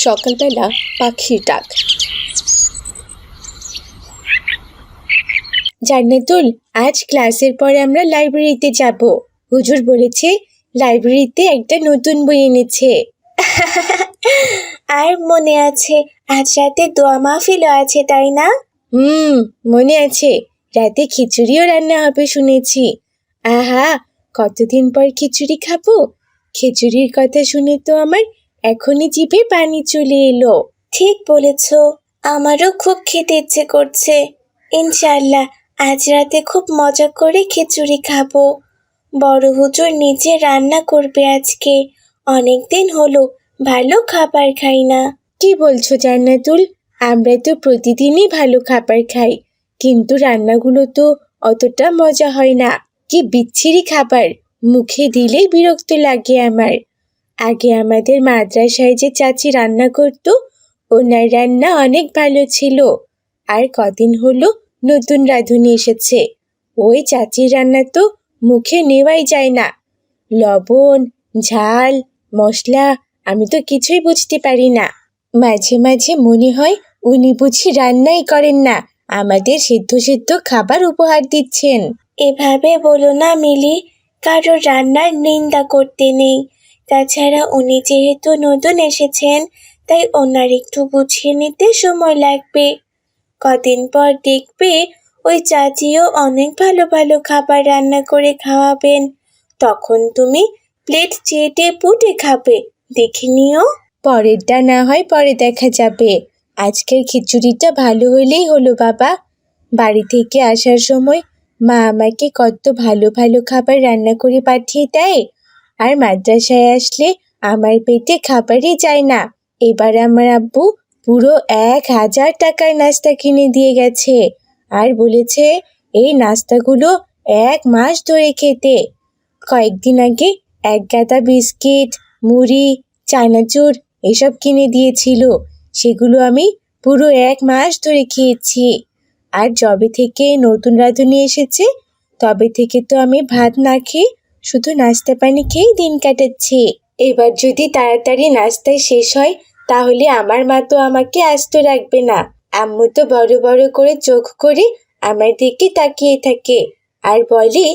সকালবেলা পাখির ডাক। জান্নাতুল আজ ক্লাসের পরে আমরা লাইব্রেরিতে যাব। হুজুর বলেছে লাইব্রেরিতে একটা নতুন বই এনেছে। আর মনে আছে আজ রাতে দোয়া মাহফিলও আছে তাই না? হুম মনে আছে। রাতে খিচুড়িও রান্না হবে শুনেছি। আহা কতদিন পর খিচুড়ি খাব? খিচুড়ির কথা শুনে তো আমার এখনই জিভে পানি চলে এলো। ঠিক বলেছ, আমারও খুব খেতে ইচ্ছে করছে। ইনশাল্লাহ আজ রাতে খুব মজা করে খিচুড়ি খাব। বড় হুজুর নিজে রান্না করবে আজকে। অনেক দিন হলো, ভালো খাবার খাই না। কি বলছো জান্নাতুল? আমরা তো প্রতিদিনই ভালো খাবার খাই, কিন্তু রান্নাগুলো তো অতটা মজা হয় না। কি বিচ্ছিরি খাবার, মুখে দিলেই বিরক্ত লাগে আমার। আগে আমাদের মাদ্রাসায় যে চাচি রান্না করত, ওনার রান্না অনেক ভালো ছিল। আর কদিন হলো নতুন রাঁধুনি এসেছে। ওই চাচির রান্না তো মুখে নেওয়াই যায় না। লবণ, ঝাল, মশলা, আমি তো কিছুই বুঝতে পারি না। মাঝে মাঝে মনে হয় উনি বুঝি রান্নাই করেন না, আমাদের সিদ্ধ সিদ্ধ খাবার উপহার দিচ্ছেন। এভাবে বলো না মিলি কারও রান্নার নিন্দা করতে নেই। তাছাড়া উনি যেহেতু নতুন এসেছেন, তাই ওনার একটু বুঝিয়ে নিতে সময় লাগবে। কদিন পর দেখবে ওই চাচিও অনেক ভালো ভালো খাবার রান্না করে খাওয়াবেন। তখন তুমি প্লেট চেটে পুটে খাবে। দেখে নিও। পরেরটা না হয় পরে দেখা যাবে। আজকের খিচুড়িটা ভালো হলেই হলো বাবা। বাড়ি থেকে আসার সময় মা আমাকে কত ভালো ভালো খাবার রান্না করে পাঠিয়ে দেয়। আর মাদ্রাসায় আসলে আমার পেটে খাবারই যায় না। এবার আমার আব্বু পুরো এক হাজার টাকার নাস্তা কিনে দিয়ে গেছে আর বলেছে, এই নাস্তাগুলো এক মাস ধরে খেতে। কয়েকদিন আগে এক গাদা বিস্কিট, মুড়ি, চানাচুর এসব কিনে দিয়েছিল। সেগুলো আমি পুরো এক মাস ধরে খেয়েছি। আর যবে থেকে নতুন রাঁধুনি এসেছে, তবে থেকে তো আমি ভাত না খেয়ে শুধু নাস্তা পানি খেয়েই দিন কাটাচ্ছি। এবার যদি তাড়াতাড়ি নাস্তায় শেষ হয়, তাহলে আমার মা তো আমাকে আস্ত রাখবে না। আম্মু তো বড় বড় করে চোখ করে আমার দিকে তাকিয়ে থাকে। আর বলে,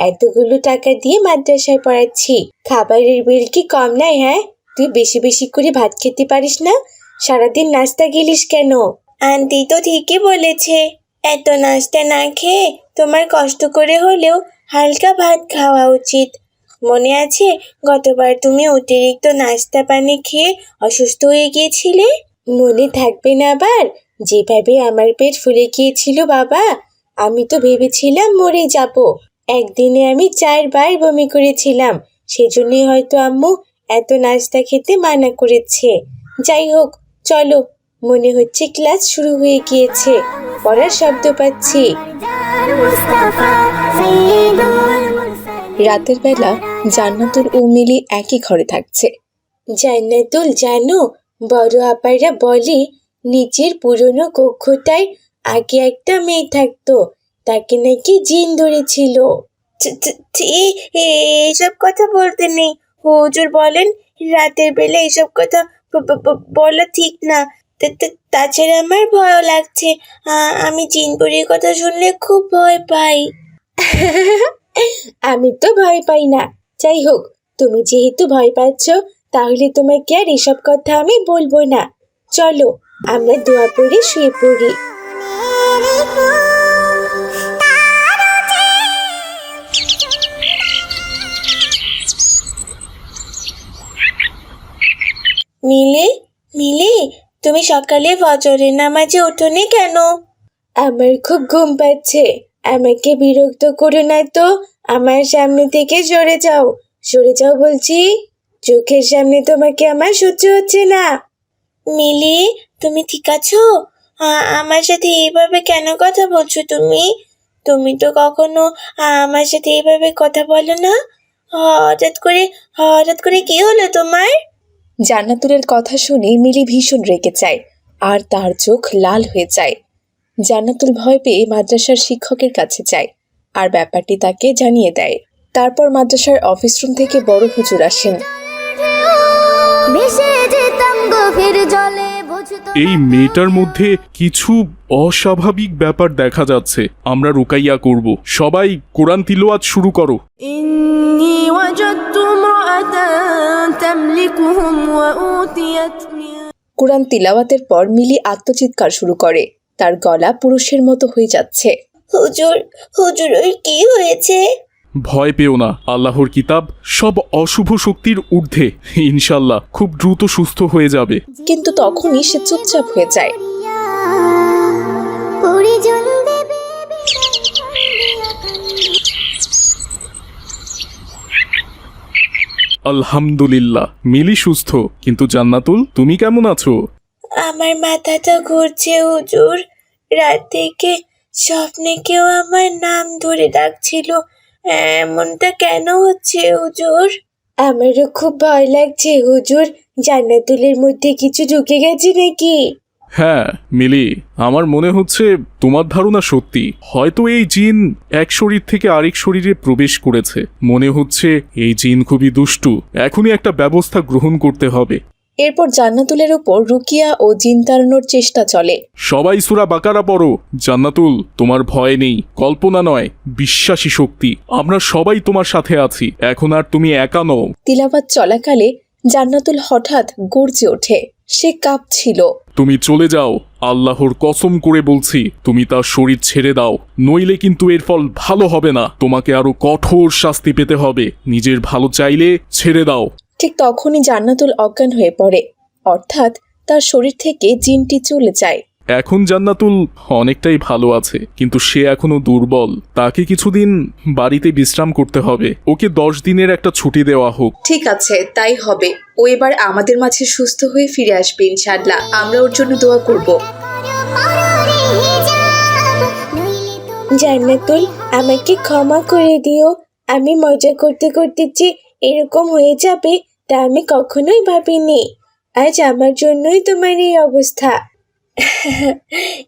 এতগুলো টাকা দিয়ে মাদ্রাসায় পড়াচ্ছি। খাবারের বিল কি কম নাই হ্যাঁ? তুই বেশি বেশি করে ভাত খেতে পারিস না? সারাদিন নাস্তা গেলিস কেন? আন্টি তো ঠিকই বলেছে, এত নাস্তা না খেয়ে তোমার কষ্ট করে হলেও হালকা ভাত খাওয়া উচিত। মনে আছে গতবার তুমি অতিরিক্ত নাস্তা পানি খেয়ে অসুস্থ হয়ে গিয়েছিলে? মনে থাকবে না আবার? যেভাবে আমার পেট ফুলে গিয়েছিল বাবা, আমি তো ভেবেছিলাম মরে যাব। একদিনে আমি চারবার বমি করেছিলাম, সেজন্যই হয়তো আম্মু এত নাস্তা খেতে মানা করেছে। যাই হোক, চলো। মনে হচ্ছে ক্লাস শুরু হয়ে গিয়েছে। পড়ার শব্দ পাচ্ছি। রাতের বেলা জান্নাতুল ও মিলি একই ঘরে থাকছে। জান্নাতুল, জানো, বড় আপাইরা বলে নিচের পুরনো কক্ষটায় আগে একটা মেয়ে থাকতো। তাকে নাকি জিন ধরেছিল। এইসব কথা বলতে নেই। হুজুর বলেন, রাতের বেলা এইসব কথা বলা ঠিক না। তাছাড়া আমার ভয় লাগছে। আমি চিনপুরির কথা শুনলে খুব ভয় পাই। আমি তো ভয় পাই না। যাই হোক তুমি যেহেতু ভয় পাচ্ছ তাহলে তোমাকে আর এসব কথা আমি বলব না। চলো আমরা দোয়া পড়ে। শুয়ে পড়ি সকালে ফজরের নামাজে ওঠোনি কেন? আমার খুব ঘুম পাচ্ছে। আমাকে বিরক্ত করো না তো। আমার সামনে থেকে সরে যাও। সরে যাও বলছি চোখের সামনে তোমাকে আমার সহ্য হচ্ছে না। মিলি তুমি ঠিক আছো? আমার সাথে এইভাবে কেন কথা বলছো তুমি? তুমি তো কখনো আমার সাথে এইভাবে কথা বলো না? হঠাৎ করে হঠাৎ করে কি হলো তোমার? জান্নাতুলের কথা শুনে মিলি ভীষণ রেগে যায়, আর তার চোখ লাল হয়ে যায়। জান্নাতুল ভয় পেয়ে মাদ্রাসার শিক্ষকের কাছে যায়, আর ব্যাপারটি তাকে জানিয়ে দেয়। তারপর মাদ্রাসার অফিস রুম থেকে বড় হুজুর আসেন। জল। এই মেয়েটার মধ্যে কিছু অস্বাভাবিক ব্যাপার দেখা যাচ্ছে। আমরা রুকাইয়া করব। সবাই কোরআন তিলোয়াত শুরু করো। কোরআন তিলাওয়াতের পর মিলি আত্মচিৎকার শুরু করে। তার গলা পুরুষের মতো হয়ে যাচ্ছে। হুজুর হুজুর কি হয়েছে? ভয় পেও না। আল্লাহর কিতাব সব অশুভ শক্তির ঊর্ধ্বে। ইনশাল্লাহ খুব দ্রুত সুস্থ হয়ে যাবে। কিন্তু তখনই সে চুপচাপ হয়ে যায়। আলহামদুলিল্লাহ মিলি সুস্থ। কিন্তু জান্নাতুল তুমি কেমন আছো? আমার মাথাটা ঘুরছে হুজুর। রাত থেকে স্বপ্নে কেউ আমার নাম ধরে ডাকছিল। এমনটা কেন হচ্ছে হুজুর? আমারও খুব ভয় লাগছে হুজুর। জান্নাতুলের মধ্যে কিছু ঢুকে গেছে নাকি? হ্যাঁ মিলি আমার মনে হচ্ছে তোমার ধারণা সত্যি। হয়তো এই জিন এক শরীর থেকে আরেক শরীরে প্রবেশ করেছে। মনে হচ্ছে এই জিন খুবই দুষ্টু। এখনই একটা ব্যবস্থা গ্রহণ করতে হবে। এরপর জান্নাতুলের উপর রুকিয়া ও জিন তাড়ানোর চেষ্টা চলে। সবাই সুরা বাকারা পড়ো। জান্নাতুল তোমার ভয় নেই। কল্পনা নয় বিশ্বাসী শক্তি। আমরা সবাই তোমার সাথে আছি। এখন আর তুমি একা নও। তিলাবাত চলাকালে জান্নাতুল হঠাৎ গর্জে ওঠে। সে কাঁপছিল। তুমি চলে যাও। আল্লাহর কসম করে বলছি তুমি তার শরীর ছেড়ে দাও। নইলে কিন্তু এর ফল ভালো হবে না। তোমাকে আরও কঠোর শাস্তি পেতে হবে। নিজের ভালো চাইলে ছেড়ে দাও। ঠিক তখনই জান্নাতুল অজ্ঞান হয়ে পড়ে। অর্থাৎ তার শরীর থেকে জিনটি চলে যায়। এখন জান্নাতুল অনেকটাই ভালো আছে কিন্তু সে এখনও দুর্বল। তাকে কিছুদিন বাড়িতে বিশ্রাম করতে হবে। ওকে দশ দিনের একটা ছুটি দেওয়া হোক। ঠিক আছে তাই হবে। ও এবার আমাদের মাঝে সুস্থ হয়ে ফিরে আসবে ইনশাআল্লাহ। আমরা ওর জন্য দোয়া করব। জান্নাতুল আমাকে ক্ষমা করে দিও। আমি মজা করতে করতে যে এরকম হয়ে যাবে তা আমি কখনোই ভাবিনি। আজ আমার জন্যই তোমার এই অবস্থা।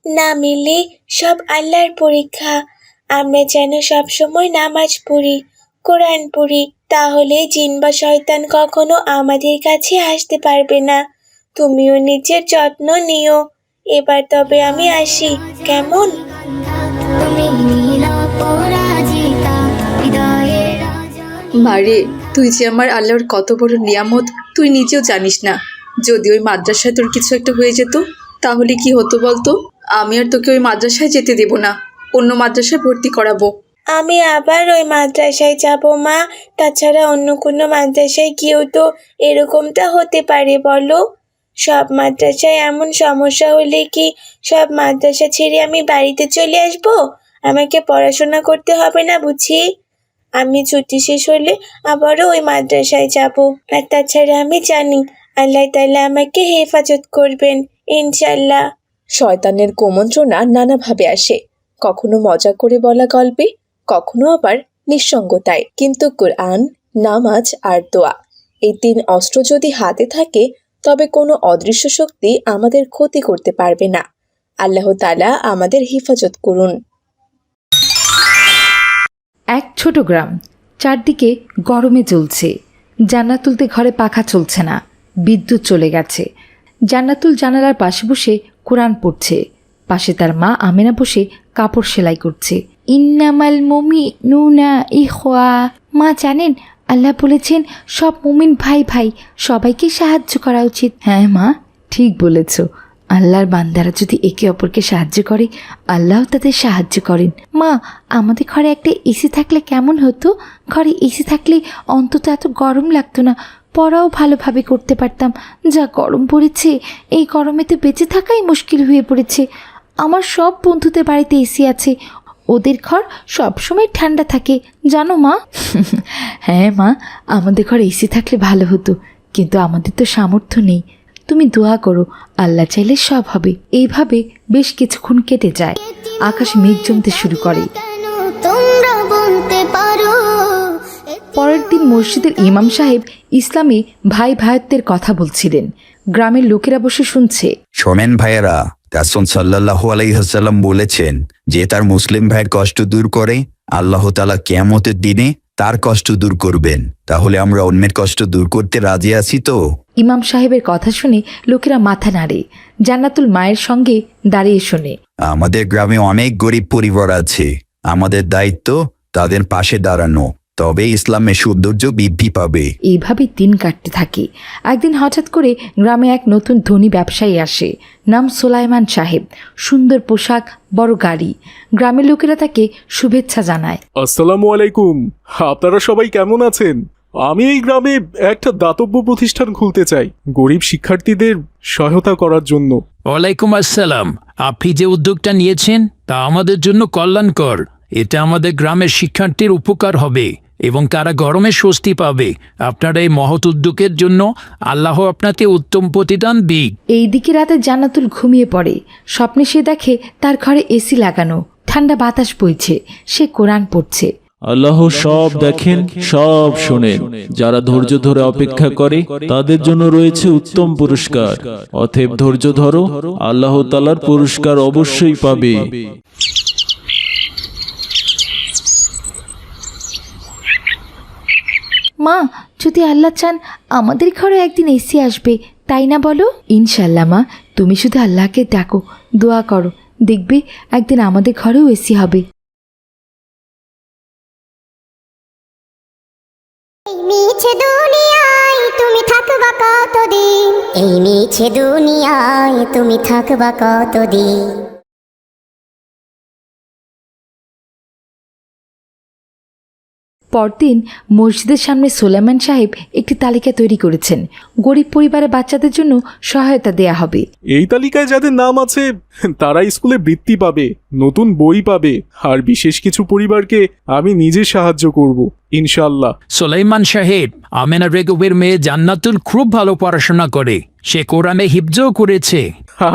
না মিলে, সব আল্লাহর পরীক্ষা। আমরা যেন সব সময় নামাজ পড়ি, কোরআন পড়ি, তাহলে জিন বা শয়তান কখনো আমাদের কাছে আসতে পারবে না। তুমিও নিজের যত্ন নিও। এবার তবে আমি আসি, কেমন? মারে তুই যে আমার আল্লাহর কত বড় নিয়ামত, তুই নিজেও জানিস না। যদি ওই মাদ্রাসায় তোর কিছু একটা হয়ে যেত, তাহলে কি হতো বলতো? আমি আর তোকে ওই মাদ্রাসায় যেতে দেব না, অন্য মাদ্রাসায় ভর্তি করাবো। আমি আবার ওই মাদ্রাসায় যাব, মা। তাছাড়া অন্য কোনো মাদ্রাসায় গিয়েও তো এরকমটা হতে পারে, বলো? সব মাদ্রাসায় এমন সমস্যা হলে কি সব মাদ্রাসা ছেড়ে আমি বাড়িতে চলে আসব? আমাকে পড়াশোনা করতে হবে না বুঝি? আমি ছুটি শেষ হলে আবারও ওই মাদ্রাসায় যাব। আর তাছাড়া আমি জানি আল্লাহ তাআলা আমাকে হেফাজত করবেন ইনশাল্লাহ শয়তানের কুমন্ত্রণা নানাভাবে আসে। কখনো মজা করে বলা গল্পে, কখনো আবার নিঃসঙ্গতায়। কিন্তু কোরআন, নামাজ আর দোয়া, এই তিন অস্ত্র যদি হাতে থাকে, তবে কোনো অদৃশ্য শক্তি আমাদের ক্ষতি করতে পারবে না। আল্লাহ তালা আমাদের হেফাজত করুন। এক ছোট গ্রাম, চারদিকে গরমে চলছে জান্নাতুলতে ঘরে পাখা চলছে না, বিদ্যুৎ চলে গেছে। জান্নাতুল জানালার পাশে বসে কোরআন পড়ছে। পাশে তার মা আমেনা বসে কাপড় সেলাই করছে। ইন্নামাল মমি নুনা ইহোয়া মা জানেন, আল্লাহ বলেছেন, সব মুমিন ভাই ভাই, সবাইকে সাহায্য করা উচিত। হ্যাঁ মা, ঠিক বলেছ। আল্লাহর বান্দারা যদি একে অপরকে সাহায্য করে, আল্লাহ তাদের সাহায্য করেন। মা, আমাদের ঘরে একটা এসি থাকলে কেমন হতো? ঘরে এসি থাকলে অন্তত এত গরম লাগতো না। পড়াও ভালোভাবে করতে পারতাম। যা গরম পড়েছে, এই গরমে তো বেঁচে থাকাই মুশকিল হয়ে পড়েছে। আমার সব বন্ধুদের বাড়িতে এসি আছে। ওদের ঘর সবসময় ঠান্ডা থাকে। জানো মা? হ্যাঁ মা, আমাদের ঘরে এসি থাকলে ভালো হতো। কিন্তু আমাদের তো সামর্থ্য নেই। তুমি দোয়া করো, আল্লাহ চাইলে সব হবে। এইভাবে বেশ কিছুক্ষণ কেটে যায়। আকাশ মেঘ জমতে শুরু করে। পরের দিন মসজিদের ইমাম সাহেব ইসলামে ভাই ভাইত্বের কথা বলছিলেন। গ্রামের লোকেরা বসে শুনছে। শোনেন ভাইয়েরা, রাসুল সাল্লাহু আলাইহাল্লাম বলেছেন, যে তার মুসলিম ভাইয়ের কষ্ট দূর করে, আল্লাহ তালা কেয়ামতের দিনে তার কষ্ট দূর করবেন। তাহলে আমরা অন্যের কষ্ট দূর করতে রাজি আছি তো? ইমাম সাহেবের কথা শুনে লোকেরা মাথা নাড়ে। জান্নাতুল মায়ের সঙ্গে দাঁড়িয়ে শোনে। আমাদের গ্রামে অনেক গরিব পরিবার আছে। আমাদের দায়িত্ব তাদের পাশে দাঁড়ানো। তবে ইসলামের সৌন্দর্য বৃদ্ধি পাবে। এইভাবে দিন কাটতে থাকে। একদিন হঠাৎ করে গ্রামে এক নতুন ধনী ব্যবসায়ী আসে। নাম সোলাইমান সাহেব। সুন্দর পোশাক বড় গাড়ি। গ্রামের লোকেরা তাকে শুভেচ্ছা জানায়। আসসালামু আলাইকুম। আপনারা সবাই কেমন আছেন? আমি এই গ্রামে একটা দাতব্য প্রতিষ্ঠান খুলতে চাই গরিব শিক্ষার্থীদের সহায়তা করার জন্য। ওয়ালাইকুম আসসালাম। আপনি যে উদ্যোগটা নিয়েছেন তা আমাদের জন্য কল্যাণকর। এটা আমাদের গ্রামের শিক্ষার্থীর উপকার হবে। এবং তারা গরমে স্বস্তি পাবে। আপনার এই মহৎ উদ্যোগের জন্য আল্লাহ আপনাকে উত্তম প্রতিদান দিক। এই দিকে রাতে জান্নাতুল ঘুমিয়ে পড়ে। স্বপ্নে সে দেখে তার ঘরে এসি লাগানো। ঠান্ডা বাতাস বইছে। সে কোরআন পড়ছে। আল্লাহ সব দেখেন সব শোনেন। যারা ধৈর্য ধরে অপেক্ষা করে তাদের জন্য রয়েছে উত্তম পুরস্কার। অথেব ধৈর্য ধরো আল্লাহ তালার পুরস্কার অবশ্যই পাবে। মা, যদি আল্লাহ চান, আমাদের ঘরে একদিন এসি আসবে, তাই না বলো? ইনশাল্লাহ মা, তুমি শুধু আল্লাহকে ডাকো, দোয়া করো, দেখবে একদিন আমাদের ঘরেও এসি হবে। কতদিন? এই মিছে দুনিয়ায় তুমি থাকবা কতদিন? পরদিন মসজিদের সামনে সোলেমান সাহেব একটি তালিকা তৈরি করেছেন। গরিব পরিবারের বাচ্চাদের জন্য সহায়তা দেয়া হবে। এই তালিকায় যাদের নাম আছে তারা স্কুলে বৃত্তি পাবে নতুন বই পাবে আর বিশেষ কিছু পরিবারকে আমি নিজে সাহায্য করব ইনশাল্লাহ সোলাইমান সাহেব আমেনা বেগমের মেয়ে জান্নাতুল খুব ভালো পড়াশোনা করে। সে কোরআনে হিফজও করেছে।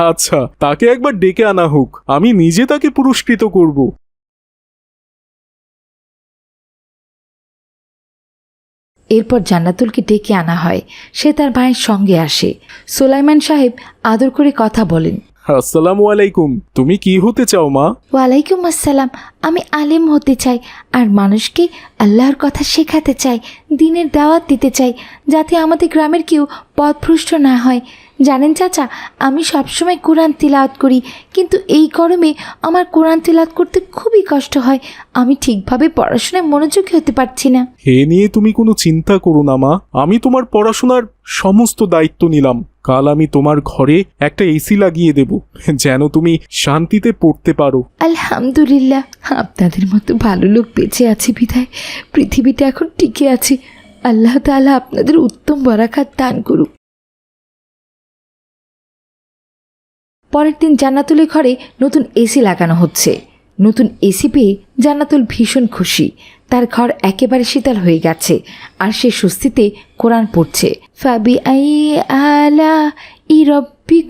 আচ্ছা তাকে একবার ডেকে আনা হোক। আমি নিজে তাকে পুরস্কৃত করব। এরপর জান্নাতুলকে ডেকে আনা হয়। সে তার ভাইয়ের সঙ্গে আসে। সোলাইমান সাহেব আদর করে কথা বলেন। আসসালামু আলাইকুম। তুমি কি হতে চাও মা? ওয়ালাইকুম আসসালাম। আমি আলেম হতে চাই আর মানুষকে আল্লাহর কথা শেখাতে চাই দিনের দাওয়াত দিতে চাই যাতে আমাদের গ্রামের কেউ পথভ্রষ্ট না হয়। জানেন চাচা আমি সবসময় কোরআন তিলাওয়াত করি কিন্তু এই গরমে আমার কোরআন তিলাওয়াত করতে খুবই কষ্ট হয়। আমি ঠিকভাবে পড়াশোনায় মনোযোগী হতে পারছি না। হে নিয়ে তুমি কোনো চিন্তা করো না মা। আমি তোমার পড়াশোনার সমস্ত দায়িত্ব নিলাম। কাল আমি তোমার ঘরে একটা এসি লাগিয়ে দেব যেন তুমি শান্তিতে পড়তে পারো। আলহামদুলিল্লাহ আপনাদের মতো ভালো লোক বেঁচে আছে বিধায় পৃথিবীটা এখন টিকে আছে। আল্লাহ তাআলা আপনাদের উত্তম বরাকাত দান করুক। পরের দিন জান্নাতুলের ঘরে নতুন এসি লাগানো হচ্ছে। নতুন এসি পেয়ে জান্নাতুল ভীষণ খুশি। তার ঘর একেবারে শীতল হয়ে গেছে আর সে স্বস্তিতে কোরআন পড়ছে। ফাবি আই আলা ই রব্বি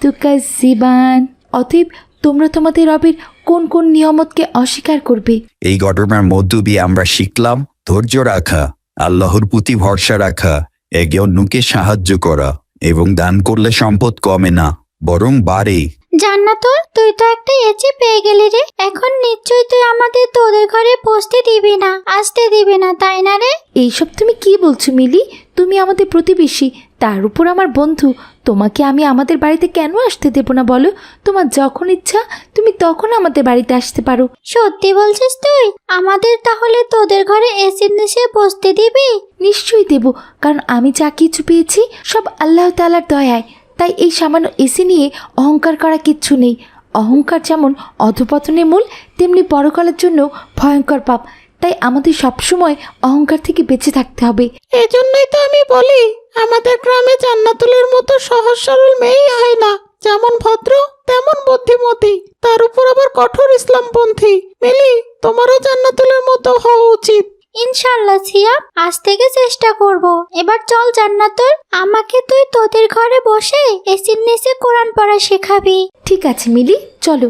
তুকাজিবান অতএব তোমরা তোমাদের রবের কোন কোন নিয়ামতকে অস্বীকার করবে? এই ঘটনার মধ্য দিয়ে আমরা শিখলাম, ধৈর্য রাখা, আল্লাহর প্রতি ভরসা রাখা, একে অন্যকে সাহায্য করা এবং দান করলে সম্পদ কমে না। বরং বাড়ে। জান্নাতুল তুই তো একটা এচি পেয়ে গেলি রে। এখন নিশ্চয়ই তুই আমাদের তোদের ঘরে বসতে দিবি না আসতে দিবি না তাই না রে? এইসব তুমি কি বলছো মিলি? তুমি আমাদের প্রতিবেশী তার উপর আমার বন্ধু। তোমাকে আমি আমাদের বাড়িতে কেন আসতে দেবো না বলো? তোমার যখন ইচ্ছা তুমি তখন আমাদের বাড়িতে আসতে পারো। সত্যি বলছিস তুই? আমাদের তাহলে তোদের ঘরে এসির নিচে বসতে দিবি? নিশ্চয়ই দেব কারণ আমি যা কিছু পেয়েছি সব আল্লাহ তাআলার দয়ায়। তাই এই সামান্য এসি নিয়ে অহংকার করা কিচ্ছু নেই। অহংকার যেমন অধপতনের মূল, তেমনি পরকালের জন্য ভয়ঙ্কর পাপ। তাই আমাদের সবসময় অহংকার থেকে বেঁচে থাকতে হবে। এজন্যই তো আমি বলি, আমাদের গ্রামে জান্নাতুলের মতো সহজ সরল মেয়েই হয় না। যেমন ভদ্র, তেমন বুদ্ধিমতী। তার উপর আবার কঠোর ইসলামপন্থী। মিলি, তোমারও জান্নাতুলের মতো হওয়া উচিত। ইনশাল্লাহ সিয়া আজ থেকে চেষ্টা করব। এবার চল জান্নাতুল, আমাকে তুই তোদের ঘরে বসে এসির নিচে কোরআন পড়া শেখাবি। ঠিক আছে মিলি, চলো।